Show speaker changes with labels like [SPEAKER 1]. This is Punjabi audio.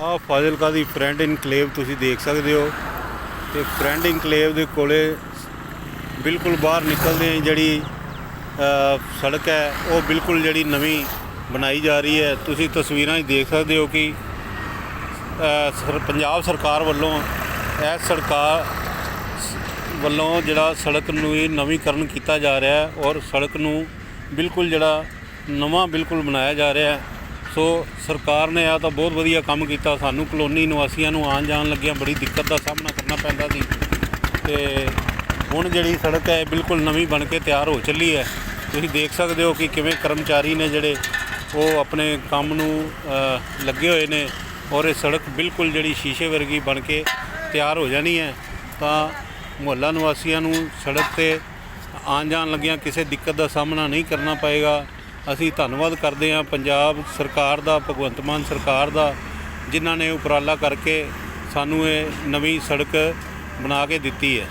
[SPEAKER 1] ਆ ਫਾਜ਼ਿਲਕਾ ਦੀ ਫਰੈਂਡ ਇਨਕਲੇਵ ਤੁਸੀਂ ਦੇਖ ਸਕਦੇ ਹੋ ਤੇ ਫਰੈਂਡ ਇਨਕਲੇਵ ਦੇ ਕੋਲੇ ਬਿਲਕੁਲ ਬਾਹਰ ਨਿਕਲਦੇ ਜਿਹੜੀ ਸੜਕ ਹੈ, ਉਹ ਬਿਲਕੁਲ ਜਿਹੜੀ ਨਵੀਂ ਬਣਾਈ ਜਾ ਰਹੀ ਹੈ। ਤੁਸੀਂ ਤਸਵੀਰਾਂ 'ਚ ਦੇਖ ਸਕਦੇ ਹੋ ਕਿ ਪੰਜਾਬ ਸਰਕਾਰ ਵੱਲੋਂ ਇਹ ਸਰਕਾਰ ਵੱਲੋਂ ਜਿਹੜਾ ਸੜਕ ਨੂੰ ਇਹ ਨਵੀਕਰਨ ਕੀਤਾ ਜਾ ਰਿਹਾ ਹੈ ਔਰ ਸੜਕ ਨੂੰ ਬਿਲਕੁਲ ਜਿਹੜਾ ਨਵਾਂ ਬਿਲਕੁਲ ਬਣਾਇਆ ਜਾ ਰਿਹਾ ਹੈ। ਸੋ ਸਰਕਾਰ ਨੇ ਆ ਤਾਂ ਬਹੁਤ ਵਧੀਆ ਕੰਮ ਕੀਤਾ। ਸਾਨੂੰ ਕਲੋਨੀ ਨਿਵਾਸੀਆਂ ਨੂੰ ਆਉਣ ਜਾਣ ਲੱਗਿਆਂ ਬੜੀ ਦਿੱਕਤ ਦਾ ਸਾਹਮਣਾ ਕਰਨਾ ਪੈਂਦਾ ਸੀ। ਤੇ ਹੁਣ ਜਿਹੜੀ ਸੜਕ ਹੈ ਬਿਲਕੁਲ ਨਵੀਂ ਬਣ ਕੇ ਤਿਆਰ ਹੋ ਚੱਲੀ ਹੈ। ਤੁਸੀਂ ਦੇਖ ਸਕਦੇ ਹੋ ਕਿ ਕਿਵੇਂ ਕਰਮਚਾਰੀ ਨੇ ਜਿਹੜੇ ਉਹ ਆਪਣੇ ਕੰਮ ਨੂੰ ਲੱਗੇ ਹੋਏ ਨੇ ਔਰ ਇਹ ਸੜਕ ਬਿਲਕੁਲ ਜਿਹੜੀ ਸ਼ੀਸ਼ੇ ਵਰਗੀ ਬਣ ਕੇ ਤਿਆਰ ਹੋ ਜਾਣੀ ਹੈ। ਤਾਂ ਮੁਹੱਲਾ ਨਿਵਾਸੀਆਂ ਨੂੰ ਸੜਕ ਤੇ ਆਉਣ ਜਾਣ ਲੱਗਿਆਂ ਕਿਸੇ ਦਿੱਕਤ ਦਾ ਸਾਹਮਣਾ ਨਹੀਂ ਕਰਨਾ ਪਏਗਾ। ਅਸੀਂ ਧੰਨਵਾਦ ਕਰਦੇ ਹਾਂ ਪੰਜਾਬ ਸਰਕਾਰ ਦਾ, ਭਗਵੰਤ ਮਾਨ ਸਰਕਾਰ ਦਾ, ਜਿਨ੍ਹਾਂ ਨੇ ਉਪਰਾਲਾ ਕਰਕੇ ਸਾਨੂੰ ਇਹ ਨਵੀਂ ਸੜਕ ਬਣਾ ਕੇ ਦਿੱਤੀ ਹੈ।